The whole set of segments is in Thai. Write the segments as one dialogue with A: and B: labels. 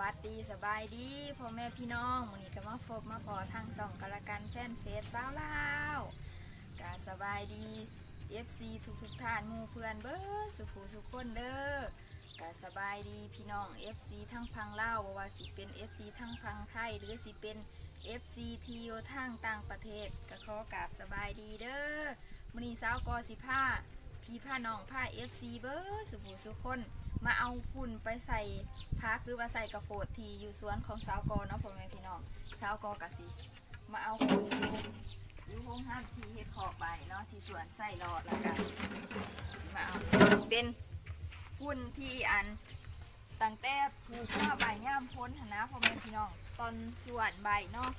A: วัสดีสบายดีพ่อแม่พี่น้องวันนี้ก็มาพบมาพอทางส่องกละกันแฟนเพจสาวลาวกาสบายดี FC ทุกทุกท่านมูเพื่อนเบิร์สุขูสุขคนเด้อกาสบายดีพี่น้อง FC ทั้งพังเล่าวบ่ว่าสิเป็น FC ทั้งพังไทยหรือสิเป็น FC ที่อยู่ทางต่างประเทศก็ขอกราบสบายดีเด้อมื้อนี้สาวกอสิผ้าพี่ผ้าน้องผ้า FC เบิร์สุขูสุขคน มาเอาพุ่นไปใส่พักหรือว่าใส่กระโปดทีอยู่สวนของสาวกอเนาะพ่อแม่พี่น้องสาวกอกะสิมาเอาพุ่นอยู่ยู่ห้องห้ามทีเฮ็ดขอบใบเนาะที่สวนใส่รอดแล้วกันมาเอาเป็นพุ่นที่อันตั้งแต่ปลูกมาใบย่ามพ้นหนะพ่อแม่พี่น้องตอนสวนใบเนาะ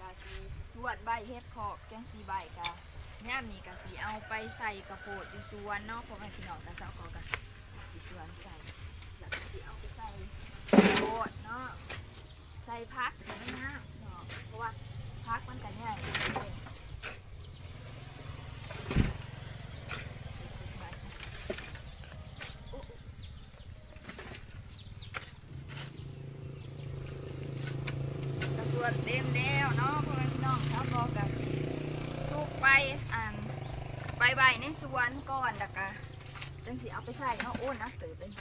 A: กะสิสวนใบเฮ็ดขอบจังสีใบกะย่ามนี้กะสิเอาไปใส่กระโปดอยู่สวนเนาะพ่อแม่พี่น้องกะสาวกอกะ สีสวนใส่แล้วก็สีเอาไปใส่โบดเนาะใส่ พักไม่น้ำเนาะเพราะว่าพักมันกันใหญ่เลยกระส่วนเต็มแล้วเนาะพ่อแม่พี่น้องชาวบอกกันสุกไปอ่านใบใบในสวนก่อนแล้วก็จังสิเอาไปใส่เนาะโอ้นะตื่นเลย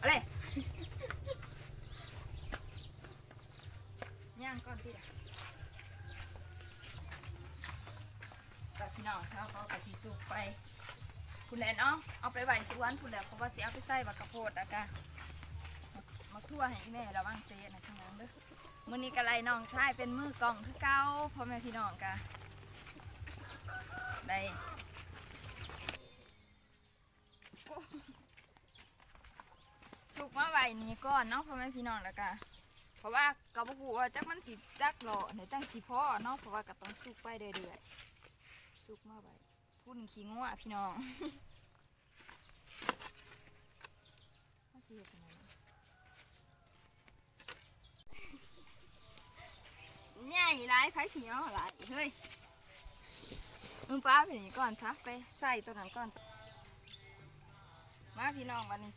A: อะไร ย่างก่อนพี่ละกับพี่น้องเขาก็กะสิสุกไปคุณแลนเนาะเอาไปไหวสวนคุณแลนเพราะว่าสิเอาไปใส่บักกะโพดอะกะมาทั่วให้แม่ระวังเตะนะข้างหลังเด้อมื้อนี้กะไรน้องชายเป็นมือกล่องคือเก่าพ่อแม่พี่น้องกะได้สุกมาไว้นี้ก่อนเนาะพ่อแม่พี่น้องแล้วก็เพ ราะว่ากระบอกว่าจักมันสิจักหล่อเดี๋ยวจังสิพ่อเนาะเพราะว่าก็ต้องสุกไปเรื่อยๆสุกมาไว้พุ่นขี้งัวพี่น้องว่าสิเฮ็ดจั่งใดใหญ่หลายไผสิเอาหลายเฮ้ยมึงป้าไปนี่ก่อนซะไปใส่ตัวนั้นก่อน มาพี่น้องวันนี้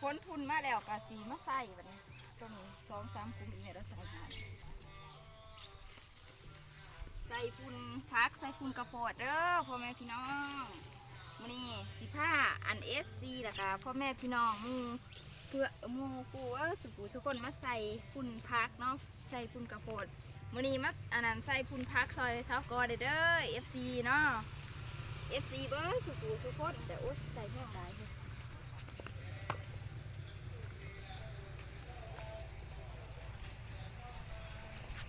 A: พ้นทุนมาแล้วกะสีมาใส่บัดนี้ ต้องสองสามคุมอีกแล้วใส่มาใส่พุนพักใส่พุนกระโปดเด้อพ่อแม่พี่น้องมื้อนี้สิผ้าอันเอฟซีแล้วก็พ่อแม่พี่น้องมูเพื่อมูกูเออสุกูทุกคนมาใส่พุนพักเนาะใส่พุนกระโปดมื้อนี้มาอันนั้นใส่พุนพักซอยเช้ากอเด้อเอฟซีเนาะเอฟซีเบอร์สุกูทุกคนแต่อุ๊ยใส่แห้งได้เฮ้ย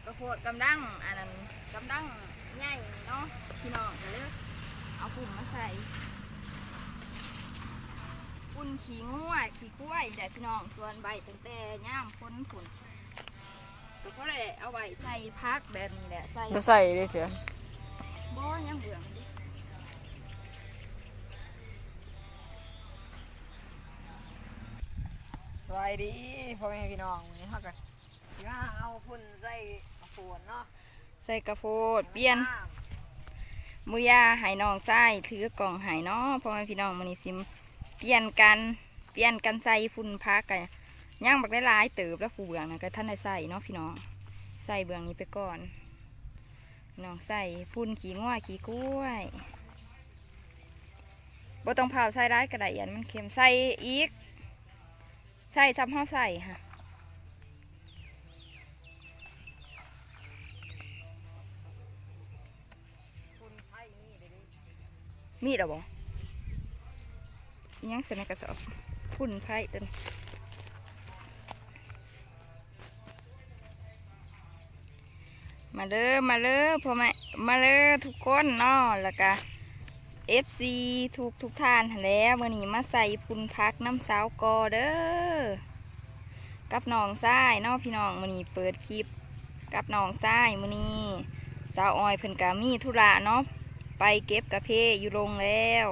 A: กระ โพดกำลังอันนั้นกำลังใหญ่เนาะพี่น้องก็เลยเอาปุ่นมาใส่ปุ่นขี้งัวขี้กล้วยแต่พี่น้องส่วนใบตั้งแต่ย่ามพ้นผุนก็เขาเลยเอาไว้ใส่พักแบบนี้แหละใส่
B: จะใส่ได้เสีย
A: บ่ยังเบื่อมันดิ
B: สวัสดีพ่อแม่พี่น้องวันนี้เขาก็สิมาเอาพุ่นใส่ กระโปนเนาะ
A: ใส่กระโพดเปลี่ยน มือยาหายน้องใส่ถือกล่องหายเนาะพ่อแม่พี่น้องมันนี้สิมเปลี่ยนกันเปลี่ยนกันใส่ฝุ่นพักกันย่างบักได้หลายเติบแล้วผูเบืองนะก็ท่านได้ใส่เนาะพี่น้องใส่เบืองนี้ไปก่อนพี่น้องใส่ฝุ่นขี้ง่วขี้กล้วยบ่ต้องเผาใส่ได้กระไดยันมันเค็มใส่อีก ใส่ซ้ำเฮาใส่ค่ะ มีดเหรอบ่อิหยังใส่ในกระสอบพุ่นไผ่ต้นมาเด้อมาเด้อพ่อแม่มาเด้อทุกคนเนาะแล้วก็ FC ทุกทุกท่านแล้วมื่อนี้มาใส่พุ่นพักน้ำสาวกอเด้อกับน้องซ้ายเนาะพี่น้องมื่อนี้เปิดคลิป กับน้องซ้ายมื่อนี้สาวออยเพิ่นกามีธุระเนาะ ไปเก็บกาเพอยู่โรงแล้ว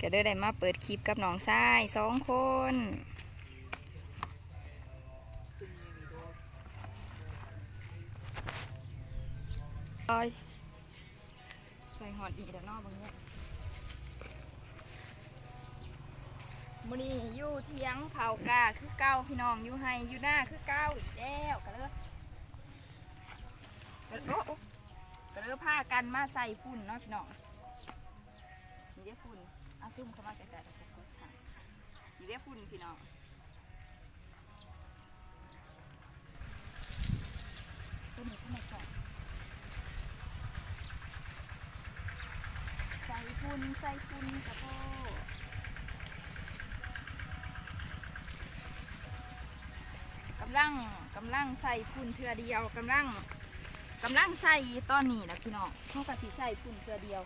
A: ก็ได้ได้มาเปิดคลิปกับน้องชายสองคนไปใส่หอดดีแล้วนอกบางเนี้ยมือนี้อยู่เทียงเผากาคือเก่าพี่น้องอยู่ไห้อยู่หน้าคือเก่าอีกแล้วก็เลยก็เลยโอ้โอ้ ก็เลยพากันมาใส่ฝุ่นเนาะพี่น้องนี่เด้ฝุ่นเอาซุ่มเข้ามาใกล้ๆแล้วก็กดถ่ายนี่เด้ฝุ่นพี่น้องตัวนี้ทำไมก่อนใส่ฝุ่นใส่ฝุ่นกระโปงกำลังกำลังใส่พุ่นเทือเดียวกำลัง กำลังใส่ตอนนี้นะพี่น้องเขากะสีใส่ปุ่นเทือเดียว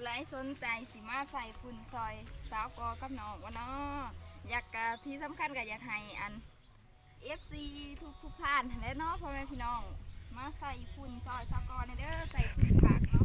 A: ผู้ไรสนใจสีมาใส่ฝุ่นซอย สาวกอกับน้องวะเนาะอยากกะที่สำคัญก็อยากให้อัน FC ทุกทุกท่านและเนาะพ่อแม่พี่น้อง มาใส่ฝุ่นซอยสาวกอในเด้อใส่ฝุ่นผักเนาะ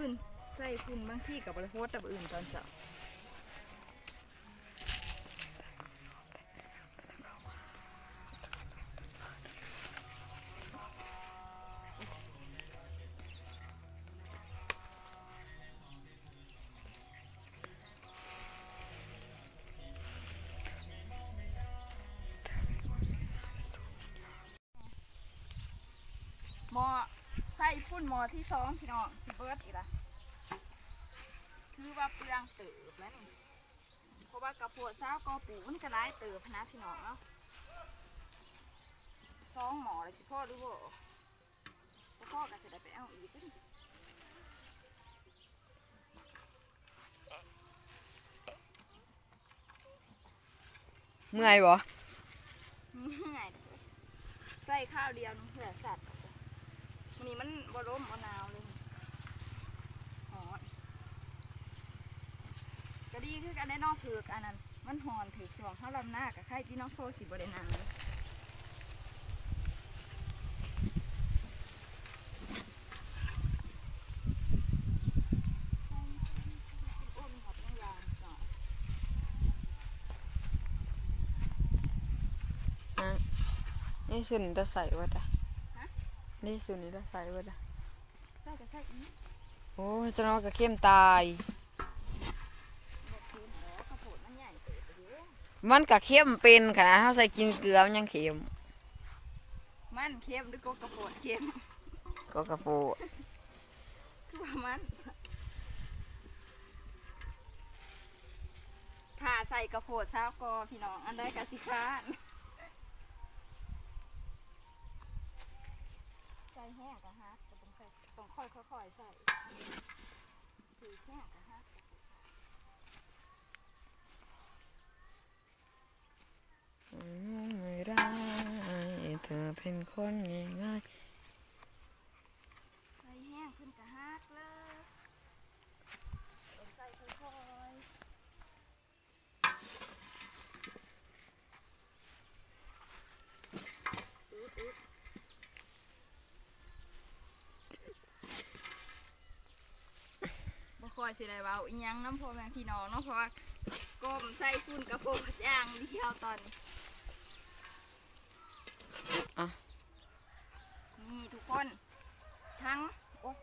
A: อื่นใส่คุณบางที่กับบริโภคแบบอื่นตอนเสา หมอที่สองพี่น้องสิเบิร์ดอีกละคือว่าเปลืองเติบแล้วนี่เพราะว่ากระโปวดเช้ากอปูมันก็ร้ายเติบนะพี่น้องเนาะสองหมอเลยสิพ่อหรือบ่บ่พ่อก็สิได้ไปเอาอีกเด้อ
B: เมื่อยบ่
A: ง่ายเด้อใส่ข้าวเดียวนึงเพื่อสัตว์ วันนี้มันบ่ล้มบ่หนาวเลยหอนก็ดีคือกันได้นอกถืออันนั้น มันหอนถือสวงเท่าลำหน้ากับไข่ที่น้องโทสิบ่ได้หนาวโอ้มีหอบน้ำยางจ้ะ
B: นี่สุดนี้จะใส่ไว้จ้ะ นี่สุดนี้จะใส่ไว้จ้ะ
A: ใส่กับใส่อีก
B: โอ้ยเจะนอนกับเข้มตาย
A: บอกคืนแล้วข้าวโพดมันใหญ่เกินไปเยอะ
B: มันกับเข้มเป็นขนาดเขาใส่กินเกลือมันยังเค็ม
A: มันเค็มหรือก็กระโพดเค็ม
B: ก็กระโปด
A: คือว่ามันผ่าใส่กระโพดเช้ากอพี่น้องอันใดกะสิค้าน ใส่แห้งกะฮะก็ต้องใส่ต้องค่อยค่อยๆใส่ถือแห้งกะฮะ
B: อืมไม่ได้เธอเป็นคนง่าย
A: ใส่แห้งขึ้นกะฮักเลยต้องใส่ค่อยๆอึดอึดบ่ ค่อยสิได้เว้าอีหยังน้ำพ่อแม่พี่น้องเนาะเพราะว่าก้มใส่ตุนกระโปรงอย่างเดียวตอนนี้
B: อะ
A: นี่ทุกคน ทั้งโอ๊ย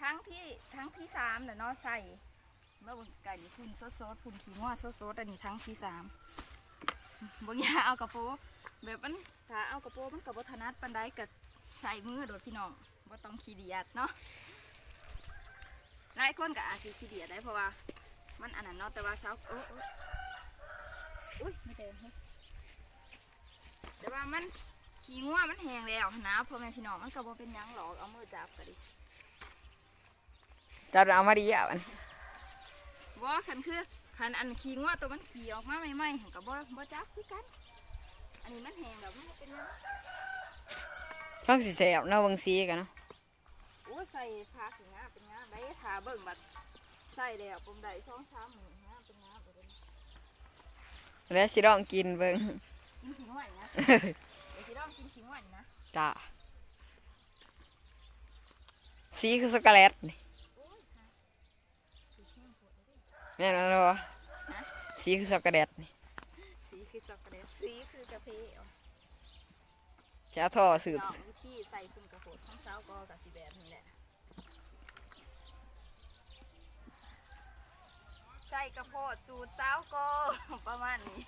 A: ทั้งที่ทั้งที่สามเดี๋ยวเนาะใส่เมื่อบนไก่นี่พุ่นโซดๆพุ่นขี้ง้อโซดๆอันนี้ทั้งที่สามบางอย่างเอากระโปรงแบบมันถ้าเอากระโปรงมันกับบถนัดปันไดกับใส่มือโดดพี่น้องว่าต้องขี้เดียดเนาะ หลายคนก็อาจจะขี้เดียดได้เพราะว่ามันอันนั้นเนาะแต่ว่าเช้าโอ้โอ้อุ้ยไม่เดินเฮ้ยแต่ว่ามันขี้งัวมันแห้งแล้วหั้นนะพ่อแม่พี่น้องมันก็บ่เป็นหยังหรอกเอามือจับก็ดิ
B: จะเอามาดีอะมัน
A: บ่คันคือคันอันขี้งัวตัวมันขี่ออกมาใหม่ๆหันก็บ่บ่จับคือกัน อันนี้มันแห้งแล้วมันบ่เป็นหยัง
B: ต้องสิแสบเนาะเบิ่งซีกันเนาะ
A: โอ้ย ใส่ผักอย่างเงี้ยเป็นงามได้ทาเบิ่งบัดใส่แล้วปมได้ช่องสามหมื่นงามเป็นงามไปเลย
B: แล้วสิลองกินเบิ่ง
A: กินขิงหวานนะเดี๋ยวสิลองกินขิงหวานนะ
B: จ้าสีคือช็อกโกแลตนี่
A: โอ้ยค่ะสีเข้มปวดเลย
B: แม่นแล้ววะสีคือช็อกโกแลตนี่
A: สีคือช็อกโกแลตสีคือกาแฟเอา
B: เช้าท่อสืบ
A: น้องวิธีใส่คุณกระโปดของเช้าก็กับสีแบบนี้แหละ ใส่กระโพดสูตรเช้าก็ประมาณนี้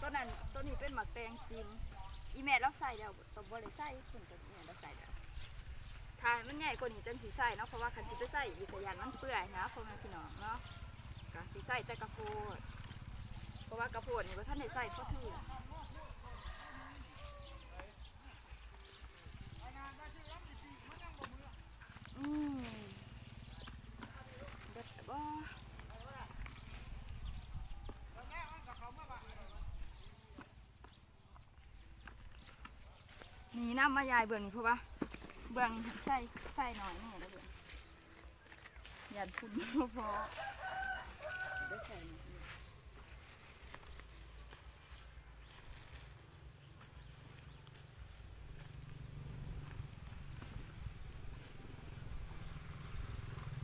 A: ต้นนั้นต้นนี้เป็นหมักแตงจริงอีแม่เราใส่แล้วตัวบริใส่คนตัวนี้เราใส่แล้วถ้ามันใหญ่กว่านี้จังสีใส่เนาะเพราะว่าคันสิไปใส่อีกขยันมันเปื่อยนะพ่อแม่พี่น้องเนาะก็สิใส่แต่กระโพด เพราะว่ากระโพดนี่ว่าท่านได้ใส่ก็ถืออืม เด็ดบ่นี่น้ำมายายเบิ่งนี่เพราะว่าเบิ่งใส่ใส่หน่อยนี่แล้วเบิ่งยันคุณบ่พอได้ใส่หน่อย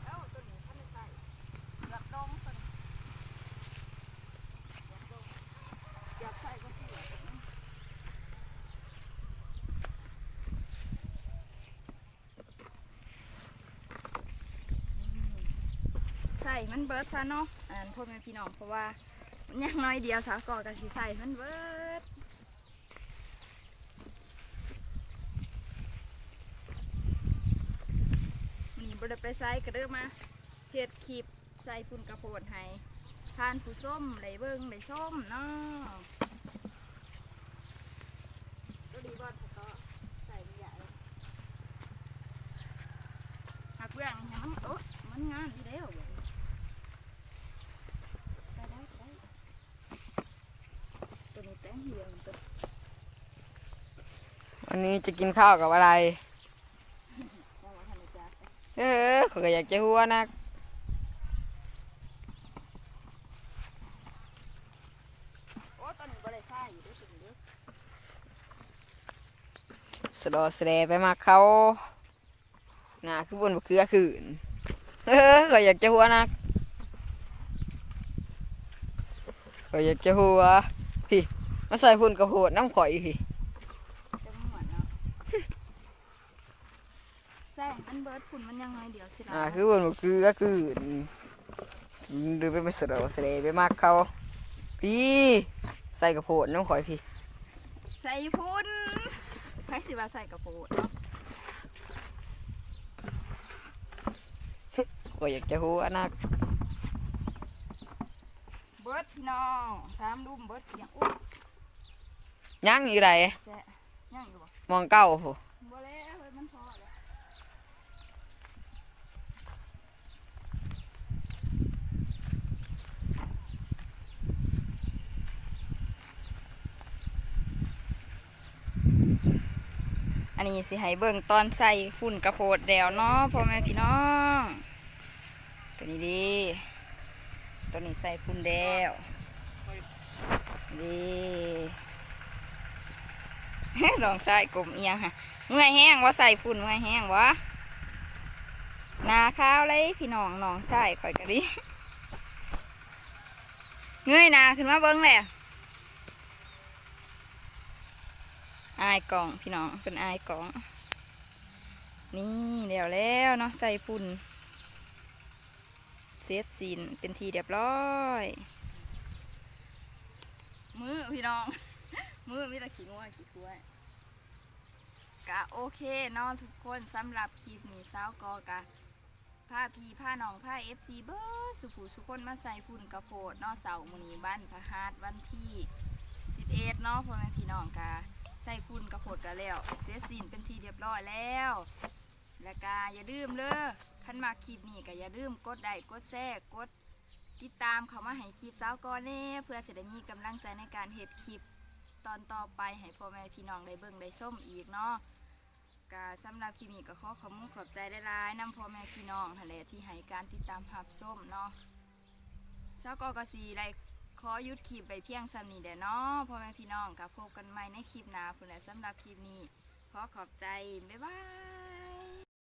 A: เอ้าตัวนี้ท่านได้ใส่อยากดองตัวนี้อยากดองอยากใส่ก็เผื่อตัวนี้ ใส่มันเบิร์ดซะเนาะอันนั้นพ่อแม่พี่น้องเพราะว่านยังน้อยเดียวสาวก่อกับสีใส่มันเบิร์ดนี่บไดไปใส่กระเด้อมาเฮ็ดคลิปใส่พุ่นกระโพดให้ทานผู้ส้มไหลเบิ้งไหลส้มเนาะก็ดีบอดก็ใส่ไม่ใหญ่หักเบื้องให้มันโอ๊ะมันงานที่แล้วเบิ่ง ได้ได้ได้ตัวนี้แป้งเหี่ยวตัว
B: วันนี้จะกินข้าวกับอะไร เออขาก็อยากจะหัวนัก
A: โอ้ตอนนี้บริษัทอยู่ด้วยสิเด้อ
B: สแสดไปมาเขาหน้าคือบนบกเกลือขืนเออขาอยากจะหัวนักเขาอยากจะหัวพี่มาใส่พุ่นกระโหดน้ำข่อยพี่
A: จะเหมือนเนาะ ใช่อันเบิร์ดคุณมันยังไงเดี๋ยวสิ
B: อ่าคือบนบกเกลือขืนดูไปมาสะดอแสดไปมาเขาพี่ใส่กระโหดน้ำข่อยพี่
A: ใส่พุ่นใครสิว่าใส่กระโปรงเนาะ
B: เขาอยากจะหัวนัก
A: เบิร์ดพี่น้องสามดุมเบิร์ดอย่างอุ้ย
B: ยังอีไร
A: แซ่ยังอยู่บ่
B: มองเก้าโห
A: บ่แล้วเฮ้ยมันพอแล้ว อันนี้สิให้เบิ่งตอนใส่ฝุ่นกระโพดแดวเนาะพ่อแม่พี่น้อง ตัวนี้ดี ตัวนี้ใส่ฝุ่นแดวดีลองใส่กลมเอียงฮะเมื่อยแห้งว่าใส่ฝุ่นเมื่อยแห้งวะนาข้าวเลยพี่น้องน้องใส่ข่อยกะดิเงยนาขึ้นมาเบิ้งแหละ อายกล่องพี่น้องเป็นอายกล่อง นี่เดี๋ยวแล้วเนาะใส่ฝุ่นเซตสินเป็นทีเรียบร้อย มือพี่น้อง มือมีแต่ขี้งัวขี้กล้วยกะโอเคเนาะทุกคนสำหรับคลิปนี้สาวกอกะผ้าพีผ้าหนองผ้าเอฟซีเบอร์สุผูสุคนมาใส่พุ่นกระโพดนอเสาร์มื้อนีบ้านพระฮาร์ดวันที่ 11เนาะพ่อแม่พี่น้องกา ใส่พุ่นกระโพดกันแล้วเจสินเป็นทีเรียบร้อยแล้ว แล้วก็อย่าลืมเด้อคันมาคลิปนี้ก็อย่าลืมกดไลค์กดแชร์กดติดตามเขามาให้คลิปสาวก่อนเน่เพื่อจะได้มีกำลังใจในการเฮ็ดคลิปตอนต่อไปให้พ่อแม่พี่น้องได้เบิ่งได้ส้มอีกเนาะก็สำหรับคลิปนี้ก็ขอขอบคุณขอบใจหลายๆนำพ่อแม่พี่น้องทะเลที่ให้การติดตามรับส้มเนาะสาวกอกสีไร ขอหยุดคลิปไปเพียงสำนี้เด้อเนาะพ่อแม่พี่น้องก็พบกันใหม่ในคลิปหน้าพุ่นแหละสำหรับคลิปนี้ ขอขอบใจ บ๊ายบาย